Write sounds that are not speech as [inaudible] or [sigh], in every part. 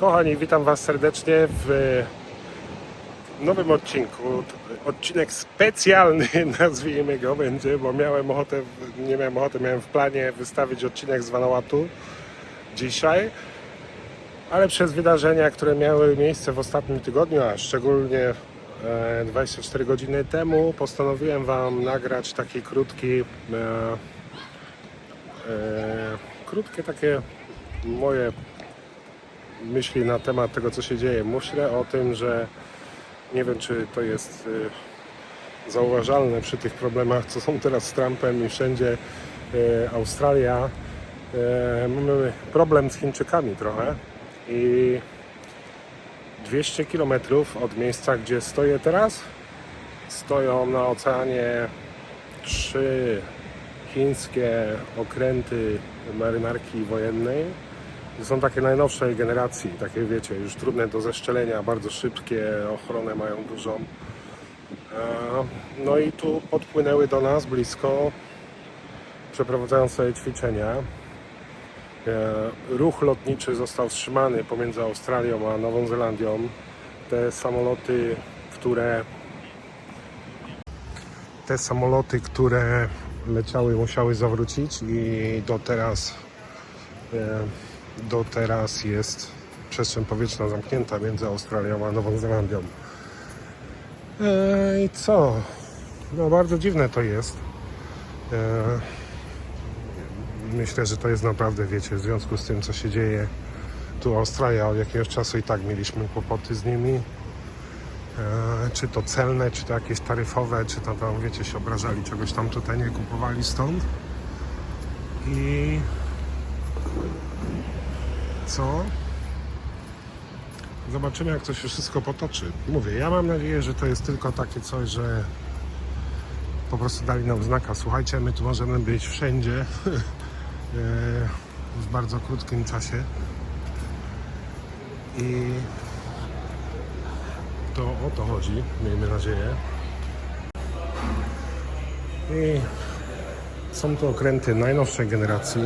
Kochani, witam Was serdecznie w nowym odcinku. Odcinek specjalny, [laughs] nazwijmy go, będzie, bo miałem ochotę, nie miałem ochoty, miałem w planie wystawić odcinek z Vanuatu dzisiaj, ale przez wydarzenia, które miały miejsce w ostatnim tygodniu, a szczególnie e, 24 godziny temu, postanowiłem Wam nagrać taki krótki, e, e, krótkie takie moje myśli na temat tego, co się dzieje. Myślę o tym, że nie wiem, czy to jest y, zauważalne przy tych problemach, co są teraz z Trumpem i wszędzie y, Australia. Y, mamy problem z Chińczykami trochę i 200 km od miejsca, gdzie stoję teraz, stoją na oceanie trzy chińskie okręty marynarki wojennej. Są takie najnowszej generacji, takie wiecie, już trudne do zeszczelenia, bardzo szybkie, ochronę mają dużą. E, No i tu podpłynęły do nas blisko, przeprowadzają sobie ćwiczenia. E, Ruch lotniczy został wstrzymany pomiędzy Australią a Nową Zelandią. Te samoloty, które te samoloty, które leciały, musiały zawrócić i do teraz e, do teraz jest przestrzeń powietrzna zamknięta między Australią a Nową Zelandią. E, I co? No bardzo dziwne to jest. E, Myślę, że to jest naprawdę, wiecie, w związku z tym, co się dzieje tu Australia od jakiegoś czasu i tak mieliśmy kłopoty z nimi. E, Czy to celne, czy to jakieś taryfowe, czy to tam, wiecie, się obrażali, czegoś tam tutaj nie kupowali stąd. I co? Zobaczymy, jak to się wszystko potoczy. Mówię, ja mam nadzieję, że to jest tylko takie coś, że po prostu dali nam znaka. Słuchajcie, my tu możemy być wszędzie [laughs] e, w bardzo krótkim czasie. I to o to chodzi, miejmy nadzieję. I są to okręty najnowszej generacji.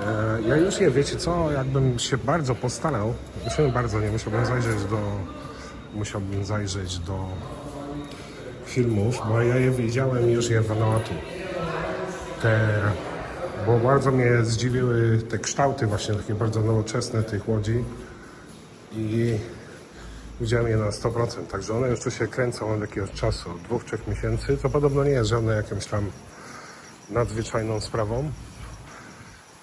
E, Ja już je, wiecie co, jakbym się bardzo postarał, musiałbym bardzo, nie musiałbym zajrzeć do, musiałbym zajrzeć do filmów, bo ja je widziałem już je w Vanuatu. Te, bo bardzo mnie zdziwiły te kształty właśnie takie bardzo nowoczesne tych łodzi i widziałem je na 100%, także one już tu się kręcą od jakiegoś czasu, od dwóch, trzech miesięcy, to podobno nie jest żadną jakąś tam nadzwyczajną sprawą.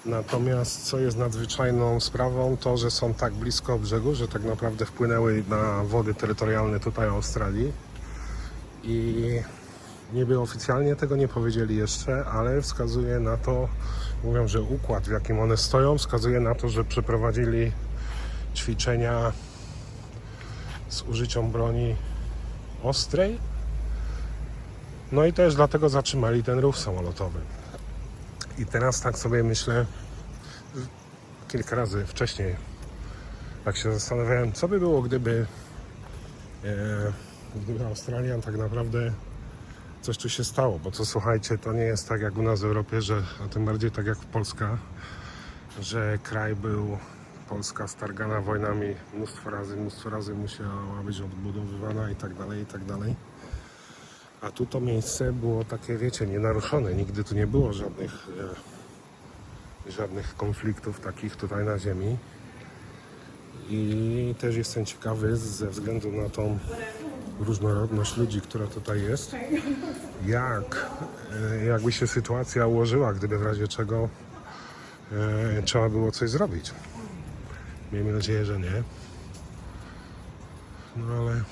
Natomiast co jest nadzwyczajną sprawą, to że są tak blisko brzegu, że tak naprawdę wpłynęły na wody terytorialne tutaj Australii. I niby oficjalnie tego nie powiedzieli jeszcze, ale wskazuje na to, mówią, że układ w jakim one stoją, wskazuje na to, że przeprowadzili ćwiczenia z użyciem broni ostrej. No i też dlatego zatrzymali ten ruch samolotowy. I teraz tak sobie myślę, kilka razy wcześniej, tak się zastanawiałem, co by było, gdyby, e, gdyby Australia tak naprawdę coś tu się stało, bo co słuchajcie, to nie jest tak jak u nas w Europie, że, a tym bardziej tak jak w Polska, że kraj był, Polska stargana wojnami mnóstwo razy, mnóstwo razy musiała być odbudowywana i tak dalej, i tak dalej. A tu to miejsce było takie, wiecie, nienaruszone. Nigdy tu nie było żadnych, e, żadnych konfliktów takich tutaj na ziemi. I też jestem ciekawy ze względu na tą różnorodność ludzi, która tutaj jest, jak e, jakby się sytuacja ułożyła, gdyby w razie czego e, trzeba było coś zrobić. Miejmy nadzieję, że nie. No ale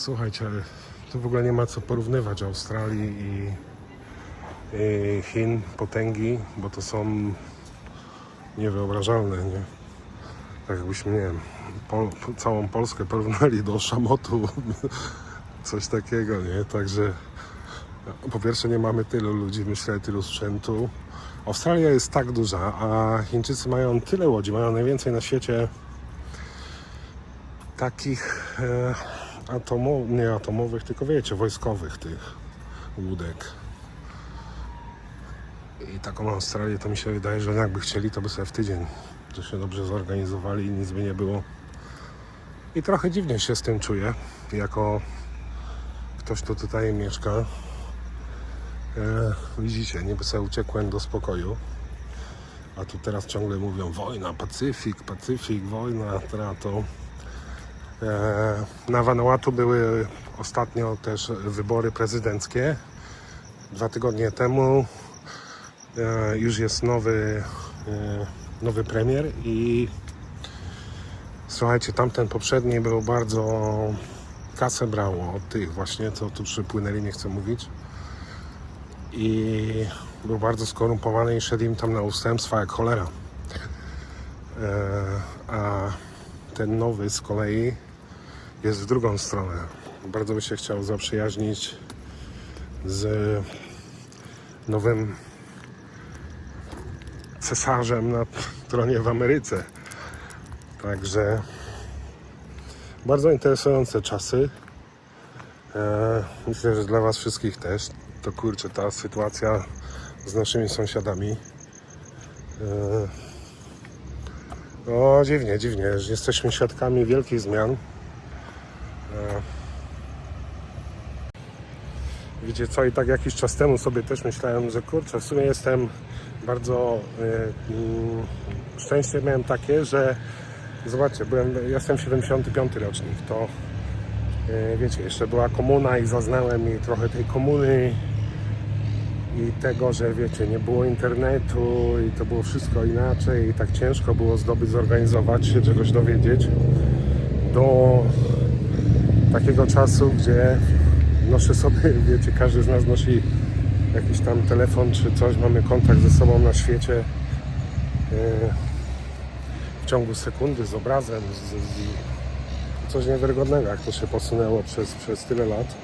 Słuchajcie, tu w ogóle nie ma co porównywać Australii i, i Chin, potęgi, bo to są niewyobrażalne, nie? Tak jakbyśmy, nie wiem, Pol, całą Polskę porównali do szamotu, [laughs] coś takiego, nie? Także po pierwsze nie mamy tylu ludzi, myślę, tylu sprzętu. Australia jest tak duża, a Chińczycy mają tyle łodzi, mają najwięcej na świecie takich e, atomowych, nie atomowych, tylko wiecie, wojskowych tych łódek. I taką Australię to mi się wydaje, że jakby chcieli, to by sobie w tydzień że się dobrze zorganizowali i nic by nie było. I trochę dziwnie się z tym czuję, jako ktoś, kto tutaj mieszka. E, widzicie, niby sobie uciekłem do spokoju, a tu teraz ciągle mówią wojna, Pacyfik, Pacyfik, wojna, teraz to E, Na Vanuatu były ostatnio też wybory prezydenckie. Dwa tygodnie temu e, już jest nowy, e, nowy premier i słuchajcie, tamten poprzedni był bardzo kasę brało od tych właśnie, co tu przypłynęli, nie chcę mówić. I był bardzo skorumpowany i szedł im tam na ustępstwa jak cholera. E, A ten nowy z kolei jest w drugą stronę. Bardzo by się chciał zaprzyjaźnić z nowym cesarzem na tronie w Ameryce. Także bardzo interesujące czasy. E, Myślę, że dla Was wszystkich też. To kurczę, ta sytuacja z naszymi sąsiadami. E, O, dziwnie, dziwnie. Jesteśmy świadkami wielkich zmian. Wiecie co, i tak jakiś czas temu sobie też myślałem, że kurczę, w sumie jestem bardzo y, mm, szczęście miałem takie, że zobaczcie, byłem, jestem 75 rocznik, to y, wiecie, jeszcze była komuna i zaznałem i trochę tej komuny i tego, że wiecie, nie było internetu i to było wszystko inaczej i tak ciężko było zdobyć, zorganizować się, czegoś dowiedzieć do takiego czasu, gdzie noszę sobie, [laughs] wiecie, każdy z nas nosi jakiś tam telefon czy coś, mamy kontakt ze sobą na świecie e, w ciągu sekundy z obrazem, z, z, coś niewiarygodnego, jak to się posunęło przez, przez tyle lat.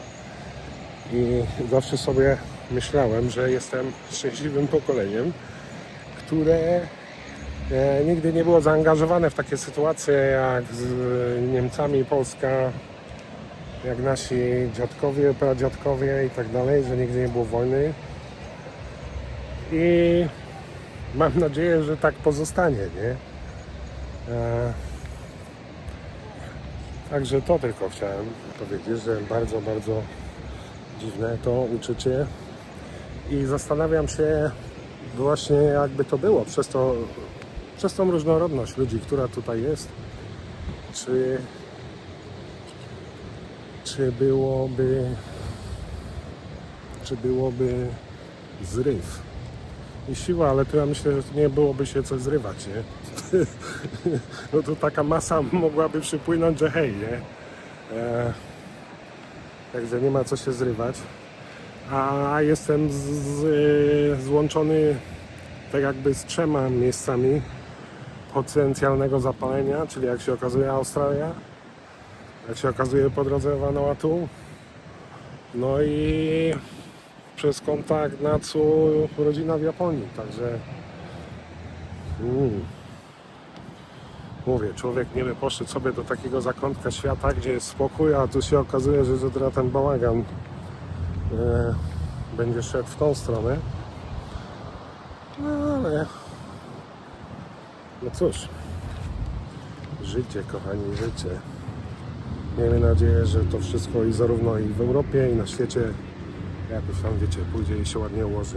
I zawsze sobie myślałem, że jestem szczęśliwym pokoleniem, które e, nigdy nie było zaangażowane w takie sytuacje jak z Niemcami Polska, jak nasi dziadkowie, pradziadkowie i tak dalej, że nigdy nie było wojny. I mam nadzieję, że tak pozostanie, nie? E, Także to tylko chciałem powiedzieć, że bardzo, bardzo dziwne to uczucie. I zastanawiam się właśnie jakby to było przez to, przez tą różnorodność ludzi, która tutaj jest. Czy czy byłoby czy byłoby zryw i siła, ale to ja myślę, że nie byłoby się coś zrywać, nie? [laughs] no to taka masa mogłaby przypłynąć, że hej, nie? E, także nie ma co się zrywać. A jestem z, z, złączony tak jakby z trzema miejscami potencjalnego zapalenia, czyli jak się okazuje Australia, jak się okazuje po drodze Vanuatu. No i przez kontakt Natsu rodzina w Japonii, także mm. mówię, człowiek nie by poszedł sobie do takiego zakątka świata, gdzie jest spokój, a tu się okazuje, że, teraz ten bałagan e, będzie szedł w tą stronę. No ale no cóż, życie kochani, życie. Miejmy nadzieję, że to wszystko i zarówno i w Europie, i na świecie jakoś tam, wiecie, pójdzie i się ładnie ułoży.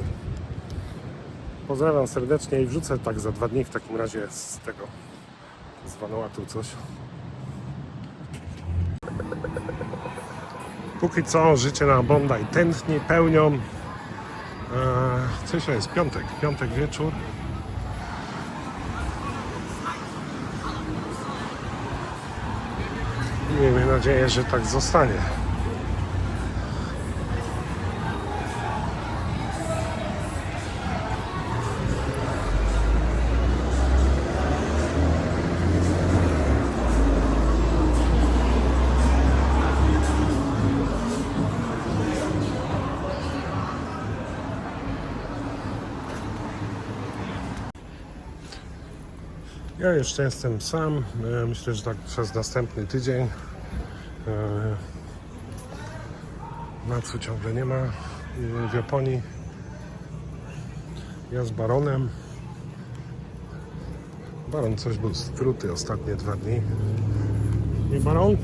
Pozdrawiam serdecznie i wrzucę tak za dwa dni w takim razie z tego, z Vanuatu coś. Póki co życie na Bondi tętni, pełnią. Eee, coś jest, piątek, piątek wieczór. Miejmy nadzieję, że tak zostanie. Ja jeszcze jestem sam. E, Myślę, że tak przez następny tydzień. E, Natsu ciągle nie ma e, w Japonii. Ja z baronem. Baron coś był struty ostatnie dwa dni. Nie Baron?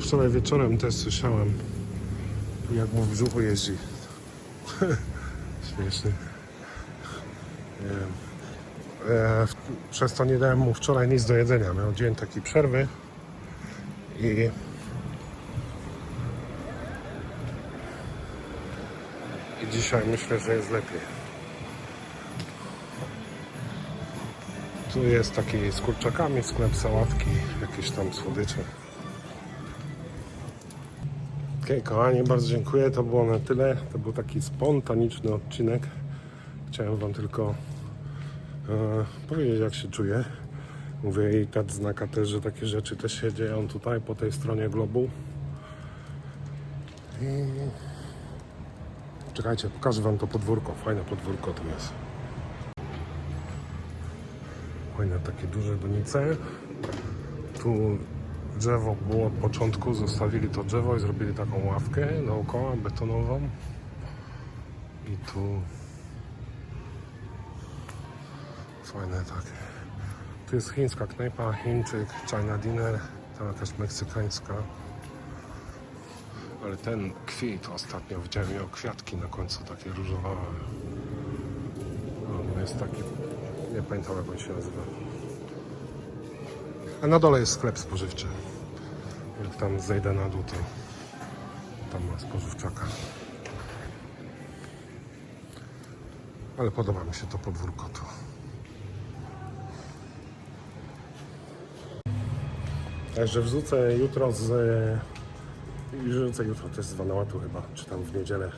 Wczoraj wieczorem też słyszałem, jak mu w brzuchu jeździ. [laughs] Śmieszny. E, w- przez to nie dałem mu wczoraj nic do jedzenia. Miał dzień takiej przerwy i dzisiaj myślę, że jest lepiej. Tu jest taki z kurczakami, sklep sałatki, jakieś tam słodycze. Okej, kochani, bardzo dziękuję. To było na tyle. To był taki spontaniczny odcinek. Chciałem Wam tylko e, powiedzieć, jak się czuję. Mówię i tak znaka też, że takie rzeczy też się dzieją tutaj, po tej stronie globu. Czekajcie, pokażę Wam to podwórko. Fajne podwórko tu jest. Fajne takie duże donice. Tu drzewo było od początku, zostawili to drzewo i zrobili taką ławkę dookoła betonową. I tu fajne takie. Tu jest chińska knajpa, Chińczyk, China Dinner, tam jakaś meksykańska. Ale ten kwit ostatnio widziałem miał kwiatki na końcu, takie różowe. On jest taki, nie pamiętam jak on się nazywa. A na dole jest sklep spożywczy. Jak tam zejdę na dół, to tam ma spożywczaka. Ale podoba mi się to podwórko tu. Także wrzucę jutro z... i Wrzucę jutro też z Vanuatu chyba, czy tam w niedzielę.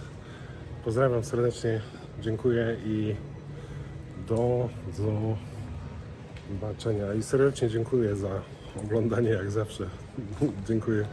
Pozdrawiam serdecznie, dziękuję i do zobaczenia. I serdecznie dziękuję za oglądanie jak zawsze. [laughs] dziękuję.